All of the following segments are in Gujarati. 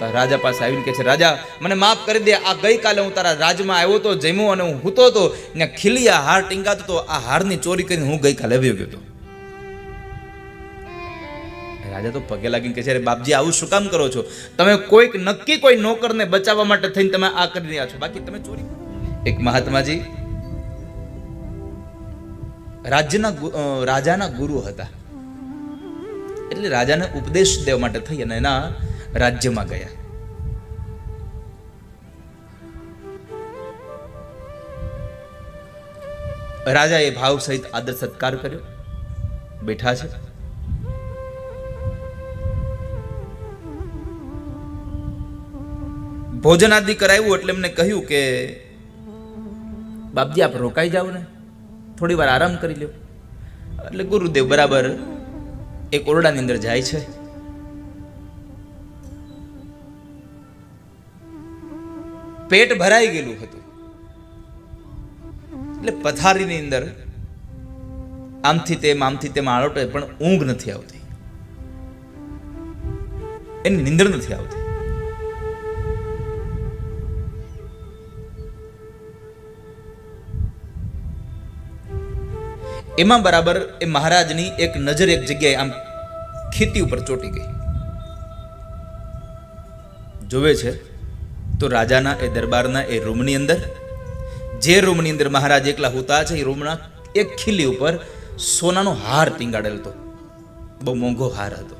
રાજા પાસે આવીને કહે છે, રાજા, મને માફ કરી દે. આ ગઈકાલે હું તારા રાજમાં આવ્યો હતો, જમ્યો અને હું હૂતો હતો. ને ખીલિયા હાર ટીંગાતો હતો. આ હારની ચોરી કરીને હું ગઈકાલે આવ્યો ગયો હતો. રાજા તો પગે લાગીને કહે છે બાપજી, આવું શું કામ કરો છો? તમે કોઈક નક્કી કોઈ નોકરને બચાવવા માટે થઈને તમે આ કરી રહ્યા છો. બાકી તમે ચોરી એક મહાત્માજી રાજ્યના રાજાના ગુરુ હતા. એટલે રાજાને ઉપદેશ દેવા માટે થઈ અને એના રાજ્યમાં ગયા. રાજાએ ભાવ સહિત આદર સત્કાર કર્યો. બેઠા છે. ભોજન આદિ કરાવ્યું એટલે એમને કહ્યું કે, બાપજી, આપ રોકાઈ જાઓ ને. થોડી વાર આરામ કરી લો એટલે ગુરુદેવ બરાબર એક ઓરડાની અંદર જાય છે. પેટ ભરાઈ ગયેલું હતું. એટલે પથારીની અંદર આમથી તેમ આમથી તેમ આળોટે, પણ ઊંઘ નથી આવતી. એની નિંદર નથી આવતી. એમાં બરાબર એ મહારાજની એક નજર એક જગ્યાએ આમ ખેતી ઉપર ચોટી ગઈ. જોવે છે તો રાજાના એ દરબારના એ રૂમની અંદર, જે રૂમની અંદર મહારાજ એકલા હોતા છે, એ રૂમના એક ખીલી ઉપર સોનાનો હાર ટીંગાડેલ હતો. બહુ મોંઘો હાર હતો.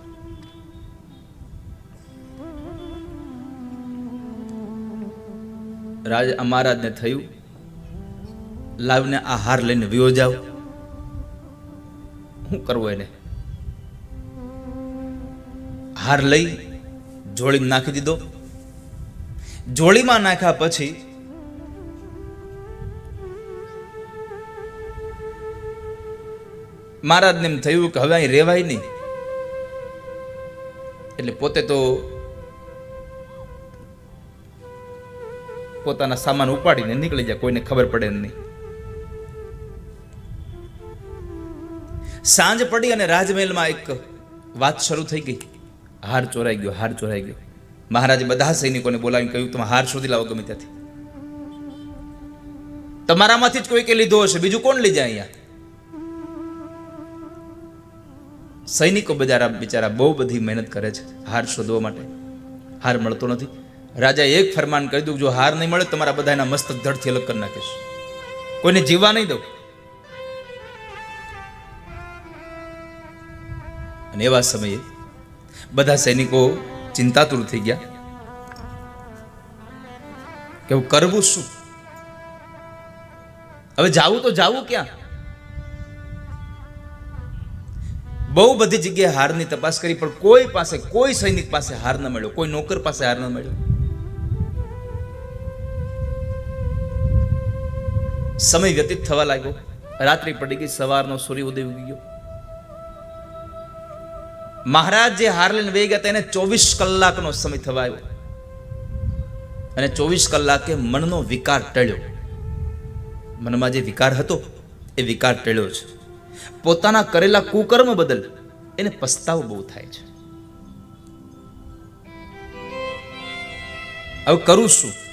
રાજ મહારાજને થયું, લાવીને આ હાર લઈને વિયો જાવ. શું કરવું એને? હાર લઈ જોડી નાખી દીધો. જોડીમાં નાખ્યા પછી મહારાજને એમ થયું કે હવે અહીં રેવાય નહીં. એટલે પોતે તો પોતાના સામાન ઉપાડીને નીકળી જાય, કોઈને ખબર પડે નહીં. સાંજ પડી અને રાજમહેલમાં એક વાત શરૂ થઈ ગઈ. હાર ચોરાઈ ગયો, હાર ચોરાઈ ગયો. મહારાજે બધા સૈનિકોને બોલાવીને કહ્યું, તમે હાર શોધી લાવો ગમે ત્યાંથી. તમારામાંથી જ કોઈકે લીધો હશે, બીજું કોણ લઈ જાય અહીંયા? સૈનિકો બજારા બિચારા બહુ બધી મહેનત કરે છે, હાર શોધવા માટે. હાર મળતો નથી. રાજા એક ફરમાન કરી દઉં જો હાર નહીં મળે તમારા બધાના મસ્તક ધડથી અલગ કરી નાખીશ. કોઈને જીવવા નહીં દઉં. અને એવા સમયે બધા સૈનિકો ચિંતાતુર થઈ ગયા કે કરવું શું? હવે જાવું તો જાવું ક્યાં? બહુ બધી જગ્યાએ હારની તપાસ કરી, પણ કોઈ પાસે, કોઈ સૈનિક પાસે હાર ન મળ્યો, કોઈ નોકર પાસે હાર ન મળ્યો. સમય વ્યતીત થવા લાગ્યો. રાત્રિ પડી ગઈ, સવારનો સૂર્ય ઉદય ઉગી ગયો. મહારાજ જે હાર લઈને વહી ગયા હતા, એને ચોવીસ કલાકનો સમય થવા આવ્યો. અને ચોવીસ કલાકે મનનો વિકાર ટળ્યો. મનમાં જે વિકાર હતો, એ વિકાર ટળ્યો છે પોતાના કરેલા કુકર્મ બદલ એને પસ્તાવો બહુ થાય છે. હવે કરું શું?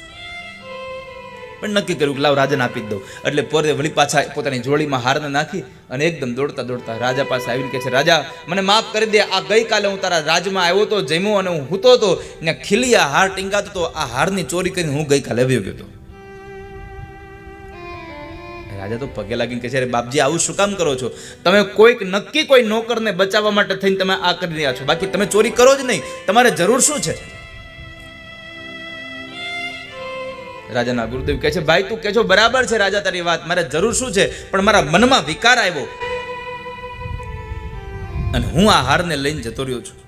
પણ નક્કી કર્યું કે લાવ રાજાને આપી જ દઉં. એટલે પોતે વળી પાછા પોતાની જોડીમાં હારને નાખી અને એકદમ દોડતા દોડતા રાજા પાસે આવીને કહે છે, રાજા, મને માફ કરી દે. આ ગઈકાલે હું તારા રાજમાં આવ્યો તો, જમ્યો અને હું હૂતો તો ને ખીલિયા હાર ટીંગાતો હતો. આ હારની ચોરી કરીને હું ગઈકાલે આવ્યો ગયો હતો. રાજા તો પગે લાગીને કહે છે, અરે બાપજી, આવું શું કામ કરો છો? તમે કોઈક નક્કી કોઈ નોકરને બચાવવા માટે થઈને તમે આ કરી રહ્યા છો. બાકી તમે ચોરી કરો જ નહીં. તમારે જરૂર શું છે? રાજાના ગુરુદેવ કહે છે, ભાઈ, તું કહે છો બરાબર છે રાજા તારી વાત. મારે જરૂર શું છે? પણ મારા મનમાં વિકાર આવ્યો. અને હું આ હારને લઈને જતો રહ્યો છું.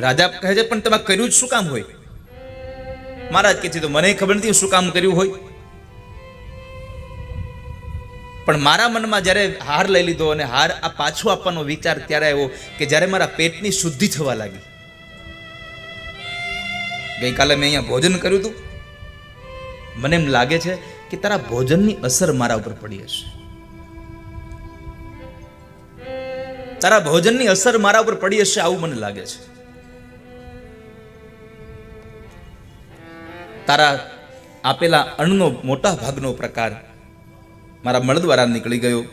રાજા કહે છે, પણ તમે કર્યું જ શું કામ હોય? મહારાજ કે છે, તો મને ખબર નથી શું કામ કર્યું હોય. પણ મારા મનમાં જ્યારે હાર લઈ લીધો અને હાર આ પાછો આપવાનો વિચાર ત્યારે આવ્યો કે જ્યારે મારા પેટની શુદ્ધિ થવા લાગી. ગઈકાલે મેં અહીંયા ભોજન કર્યું હતું. મને એમ લાગે છે કે તારા ભોજનની અસર મારા ઉપર પડી હશે. તારા ભોજનની અસર મારા ઉપર પડી હશે આવું મને લાગે છે. તારા આપેલા અન્નનો મોટા ભાગનો પ્રકાર મારા મળ દ્વારા નીકળી ગયો.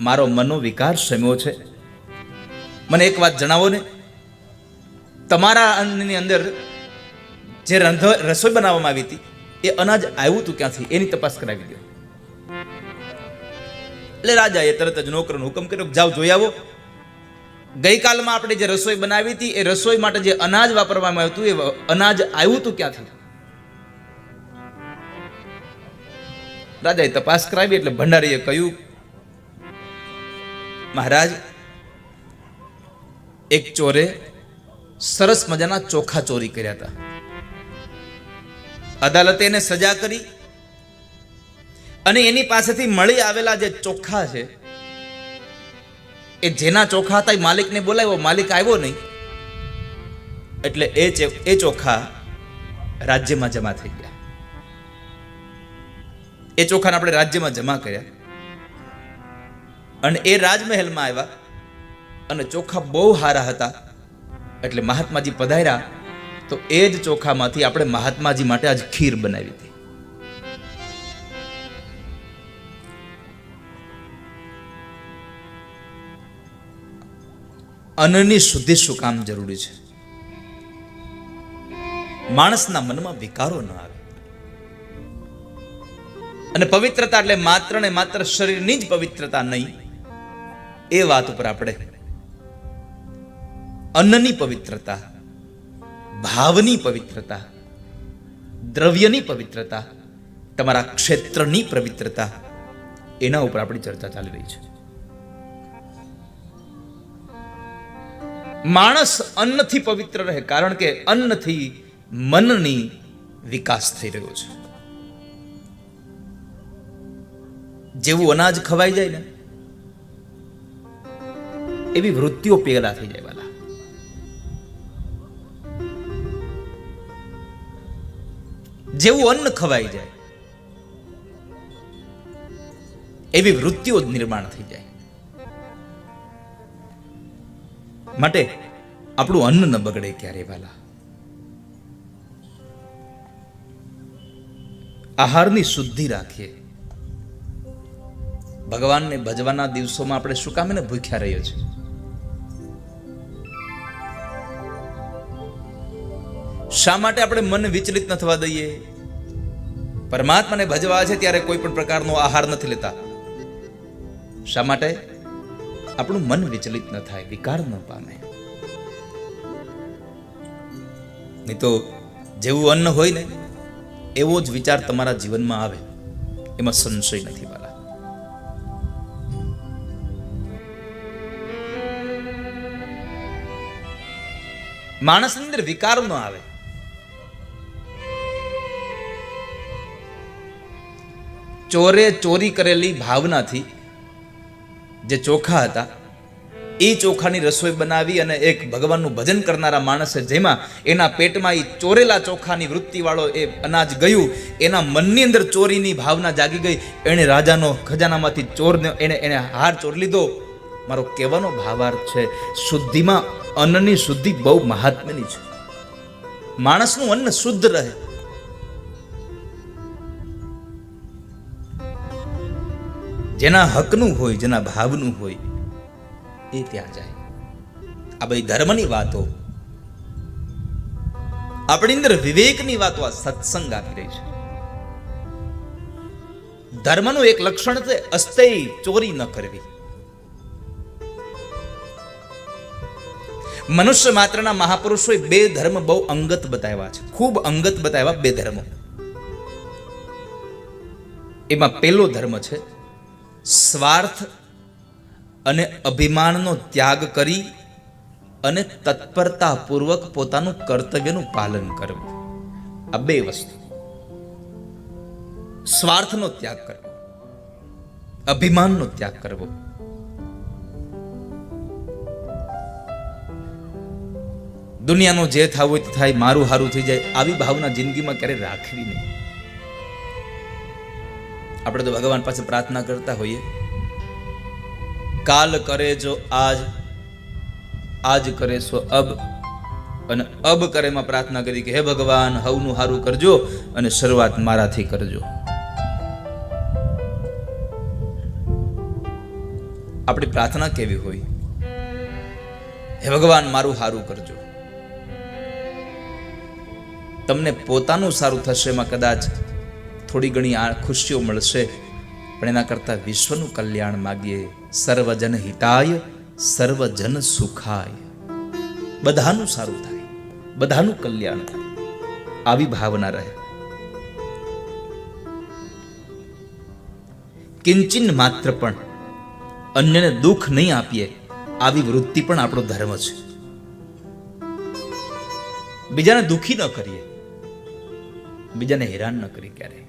મારો મનો વિકાર શમ્યો છે. મને એક વાત જણાવો ને. તમારા અન્નની અંદર જે રંધ, રસોઈ બનાવવામાં આવી હતી, એ અનાજ આવ્યું હતું ક્યાંથી? એની તપાસ કરાવી દો. એટલે રાજાએ તરત જ નોકરનો હુકમ કર્યો જાઓ, જોઈ આવો. ગઈકાલમાં આપણે જે રસોઈ બનાવી હતી, એ રસોઈ માટે જે અનાજ વાપરવામાં આવ્યું હતું, એ અનાજ આવ્યું હતું ક્યાંથી? રાજાએ તપાસ કરાવી એટલે ભંડારીએ કહ્યું, મહારાજ, એક ચોરે સરસ મજાના ચોખા ચોરી કર્યા હતા. અદાલતે એને સજા કરી અને એની પાસેથી મળી આવેલા જે ચોખા છે, એ જેના ચોખા હતા એ માલિકને બોલાવ્યો. માલિક આવ્યો નહીં. એટલે એ એ ચોખા રાજ્યમાં જમા થઈ ગયા. એ ચોખાને આપણે રાજ્યમાં જમા કર્યા. અને એ રાજમહેલમાં આવ્યા. અને ચોખા બહુ સારા હતા. એટલે મહાત્માજી પધાર્યા. તો એ જ ચોખામાંથી આપણે મહાત્માજી માટે આજ ખીર બનાવી હતી. અન્નની શુદ્ધિ શું કામ જરૂરી છે? માણસના મનમાં વિકારો ન આવે. અને પવિત્રતા એટલે માત્ર ને માત્ર શરીરની જ પવિત્રતા નહીં, એ વાત ઉપર આપણે અન્નની પવિત્રતા, ભાવની પવિત્રતા, દ્રવ્યની પવિત્રતા, તમારા ક્ષેત્રની પવિત્રતા, એના ઉપર આપણી ચર્ચા ચાલી રહી છે. માણસ અન્નથી પવિત્ર રહે કારણ કે અન્નથી મનની વિકાસ થઈ રહ્યો છે. જેવું અનાજ ખવાઈ જાય ને, એવી વૃત્તિઓ પેલા થઈ જાય વાલા. જેવું અન્ન ખવાઈ જાય, એવી વૃત્તિઓ નિર્માણ થઈ જાય. માટે આપણું અન્ન ન બગડે ક્યારે વાલા. આહારની શુદ્ધિ રાખીએ. ભગવાનને ભજવાના દિવસોમાં આપણે શું કામ એને ભૂખ્યા રહ્યો છે શા માટે આપણે મન વિચલિત ન થવા દઈએ? પરમાત્માને ભજવા છે ત્યારે કોઈ પણ પ્રકારનો આહાર નથી લેતા. શા માટે? આપણું મન વિચલિત ન થાય, વિકાર ન પામે. નહીં તો જેવું અન્ન હોય ને, એવો જ વિચાર તમારા જીવનમાં આવે. એમાં સંશય નથી માણસની અંદર વિકાર ન આવે. ચોરે ચોરી કરેલી ભાવનાથી જે ચોખા હતા, એ ચોખાની રસોઈ બનાવી અને એક ભગવાનનું ભજન કરનારા માણસે જેમાં એના પેટમાં એ ચોરેલા ચોખાની વૃત્તિવાળો એ અનાજ ગયું, એના મનની અંદર ચોરીની ભાવના જાગી ગઈ. એણે રાજાનો ખજાનામાંથી ચોરને, એણે એને હાર ચોર લીધો. મારો કહેવાનો ભાવાર્થ છે, શુદ્ધિમાં અન્નની શુદ્ધિ બહુ મહાત્મ્યની છે. માણસનું અન્ન શુદ્ધ રહે. જેના હકનું હોય, જેના ભાવનું હોય, એ ત્યાં જાય. આ બધી ધર્મની વાતો. આપણી અંદર વિવેકની વાતો આ સત્સંગ આપી રહી છે. ધર્મનું એક લક્ષણ છે અસ્તેય ચોરી ન કરવી. મનુષ્ય માત્રના મહાપુરુષોએ બે ધર્મ બહુ અંગત બતાવ્યા છે. ખૂબ અંગત બતાવ્યા બે ધર્મો. એમાં પહેલો ધર્મ છે, સ્વાર્થ અને અભિમાનનો ત્યાગ કરી અને તત્પરતાપૂર્વક પોતાનું કર્તવ્યનું પાલન કરવું. આ બે વસ્તુ. સ્વાર્થનો ત્યાગ કરવો, અભિમાનનો ત્યાગ કરવો દુનિયાનો જે થવું હોય તે થાય, મારું હારું થઈ જાય, આવી ભાવના જિંદગીમાં ક્યારે રાખવી નહીં. આપણે તો ભગવાન પાસે પ્રાર્થના કરતા હોઈએ. કાલ કરે જો આજ આજ કરે સો અબ. અને અબ કરેમાં પ્રાર્થના કરી કે, હે ભગવાન, હવનું હારું કરજો અને શરૂઆત મારાથી કરજો. આપણી પ્રાર્થના કેવી હોય? હે ભગવાન, મારું હારું કરજો. તમને પોતાનું સારું થશે એમાં કદાચ થોડી ઘણી આ ખુશીઓ મળશે. પણ એના કરતાં વિશ્વનું કલ્યાણ માગીએ. સર્વજન હિતાય, સર્વજન સુખાય. બધાનું સારું થાય. બધાનું કલ્યાણ થાય. આવી ભાવના રહે. કિંચિન માત્ર પણ અન્યને દુઃખ નહીં આપીએ, આવી વૃત્તિ પણ આપણો ધર્મ છે. બીજાને દુઃખી ન કરીએ. બીજાને હેરાન ન કરી ક્યારે?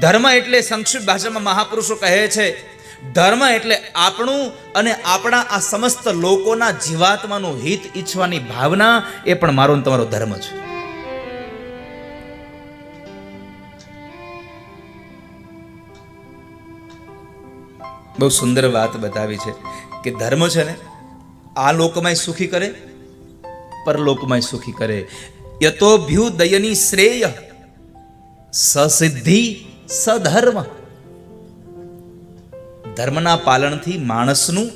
ધર્મ એટલે સંક્ષિપ્ત ભાષામાં મહાપુરુષો કહે છે, ધર્મ એટલે આપણું અને આપણા આ સમસ્ત લોકોના જીવાત્માનું હિત ઈચ્છવાની ભાવના એ પણ મારો તમારો ધર્મ છે. બહુ સુંદર વાત બતાવી છે કે ધર્મ છે ને, આ લોકમાંય સુખી કરે, પરલોકમાંય સુખી કરે. યતોભ્યુદયની શ્રેય સસિદ્ધિ સધર્મ ધર્મના પાલનથી માણસનું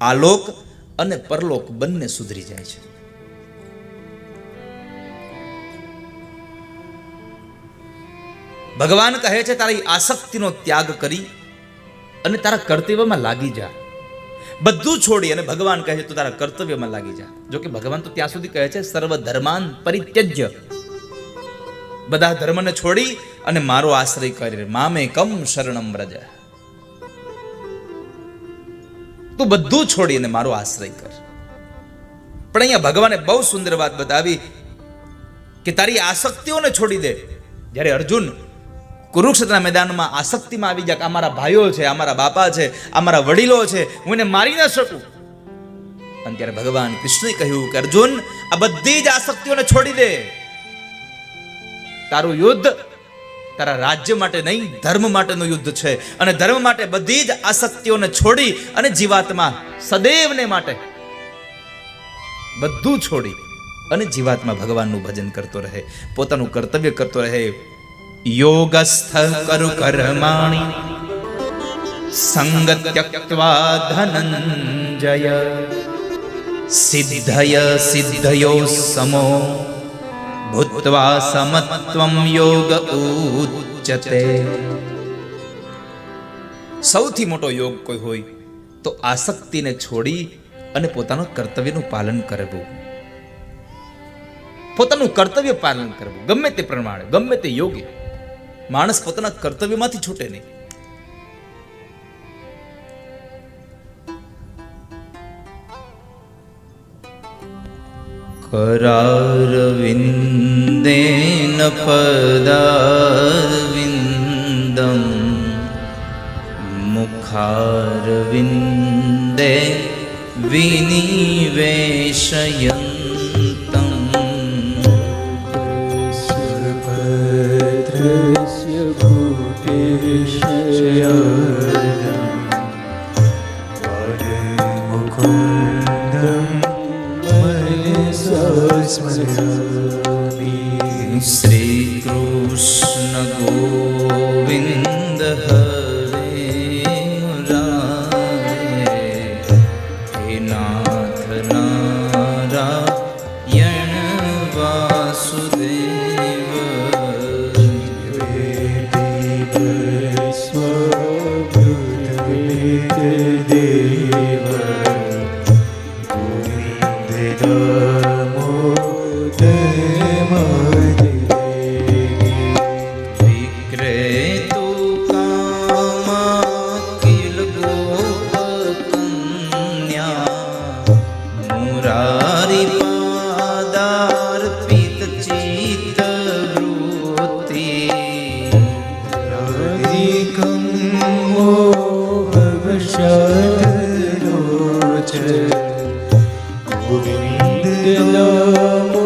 આલોક અને પરલોક બંને સુધરી જાય છે. ભગવાન કહે છે, તારી આસક્તિનો ત્યાગ કરી અને તારા કર્તવ્યમાં લાગી જા. બધું છોડી અને ભગવાન કહે છે, તું તારા કર્તવ્યમાં લાગી જા. જો ભગવાન તો ત્યાં સુધી કહે છે, સર્વ ધર્માન પરિત્યજ્ય. બધા ધર્મને છોડી અને મારો આશ્રય કરી મામે કમ શરણમ વ્રજ. તું બધું છોડી અને મારો આશ્રય કર. પણ અહીંયા ભગવાને બહુ સુંદર વાત બતાવી કે તારી આસક્તિઓને છોડી દે. જ્યારે અર્જુન કુરુક્ષેત્રના મેદાનમાં આસક્તિમાં આવી જાય કે અમારા ભાઈઓ છે, અમારા બાપા છે, અમારા વડીલો છે, હું એને મારી ન શકું. અને ત્યારે ભગવાન કૃષ્ણે કહ્યું કે, અર્જુન, આ બધી જ આસક્તિઓને છોડી દે. તારું યુદ્ધ તારા રાજ્ય માટે નહીં, ધર્મ માટેનું યુદ્ધ છે. અને ધર્મ માટે બધી જ આસક્તિઓને છોડી અને જીવાત્મા સદૈવને માટે બધું છોડી અને જીવાત્મા ભગવાનનું ભજન કરતો રહે, પોતાનું કર્તવ્ય કરતો રહે યોગસ્થ કરુ કર્માણી સંગ ત્યક્વા ધનંજય સિદ્ધય સિદ્ધયો સમો ભૂત્વા સમત્વમ યોગ ઉચ્ચતે સૌથી મોટો યોગ કોઈ હોય તો આસક્તિને છોડી અને પોતાનું કર્તવ્યનું પાલન કરવું પોતાનું કર્તવ્ય પાલન કરવું ગમે તે પ્રમાણે ગમે તે યોગ્ય માણસ પોતાના કર્તવ્યમાંથી છૂટે નહીં. કરાર વિંદેન મુખાર વિંદે વિનિવેશયં. Amen. buồn đưa lơ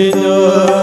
Hare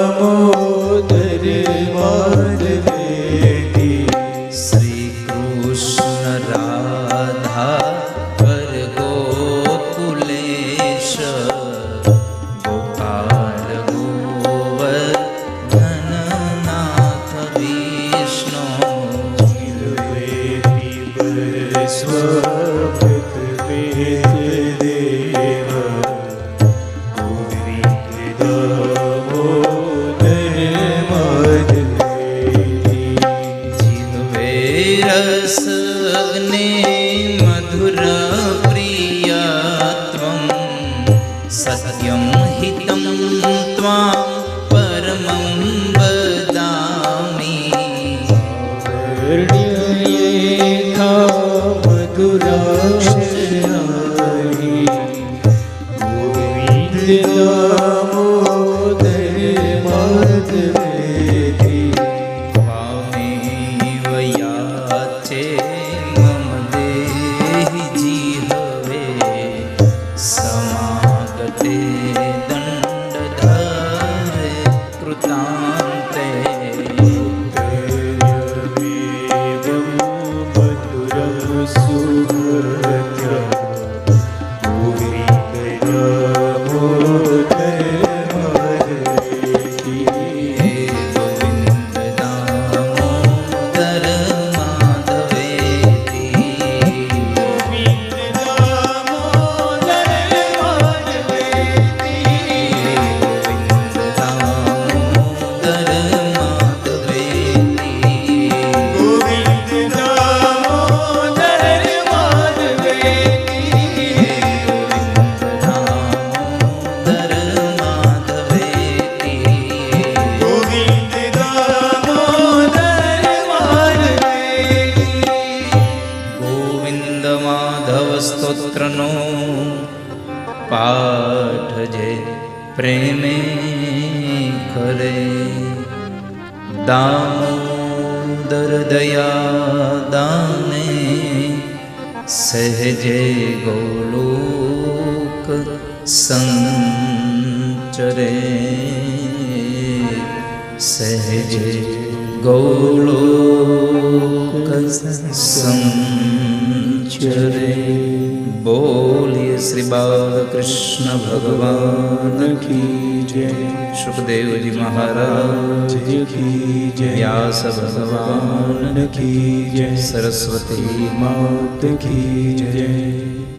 Damodar દયા દાને સહજે ગોલોક સંચરે સહજે ગોલોક સંચરે બોલી શ્રી બાલકૃષ્ણ ભગવાન કી જય સુખદેવજી મહારાજ કી જય વ્યાસ ભગવાન કી જય સરસ્વતી માત કી જય